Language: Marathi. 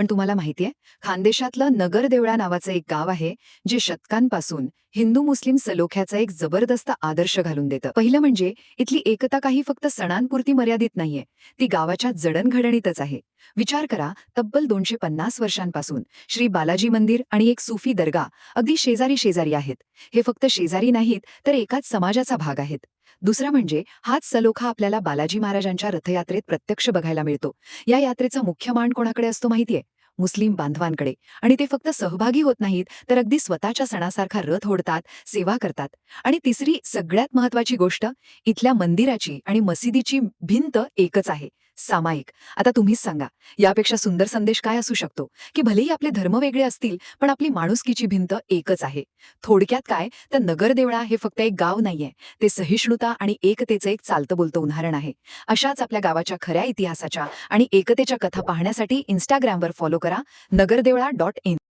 पण तुम्हाला माहितीये खानदेशातलं नगर देवळा नावाचं एक गाव आहे जे शतकांपासून हिंदू मुस्लिम सलोख्याचा एक जबरदस्त आदर्श घालून देतं. पहिलं म्हणजे इथली एकता काही फक्त सणांपुरती मर्यादित नाहीये ती गावाच्या जडणघडणीतच आहे. विचार करा तब्बल दोनशे पन्नास वर्षांपासून श्री बालाजी मंदिर आणि एक सुफी दर्गा अगदी शेजारी शेजारी आहेत. हे फक्त शेजारी नाहीत तर एकाच समाजाचा भाग आहेत. दुसरा म्हणजे हाच सलोखा आपल्याला बालाजी महाराजांच्या रथयात्रेत प्रत्यक्ष बघायला मिळतो. या यात्रेचा मुख्य मान कोणाकडे असतो माहितीये? मुस्लिम बांधवांकडे. आणि ते फक्त सहभागी होत नाहीत तर अगदी स्वतःच्या सणासारखा रथ ओढतात सेवा करतात. आणि तिसरी सगळ्यात महत्वाची गोष्ट इथल्या मंदिराची आणि मशिदीची भिंत एकच आहे. सामायिक. आता तुम्हीच सांगा यापेक्षा सुंदर संदेश काय असू शकतो? की भलेही आपले धर्म वेगळे असतील पण आपली माणुसकीची भिंत एकच आहे. थोडक्यात काय? तर नगरदेवळा हे फक्त एक गाव नाहीये. ते सहिष्णुता आणि एकतेचं एक चालतं बोलतं उदाहरण आहे. अशाच आपल्या गावाच्या खऱ्या इतिहासाच्या आणि एकतेच्या कथा पाहण्यासाठी इंस्टाग्रामवर फॉलो करा नगरदेवळा डॉट इन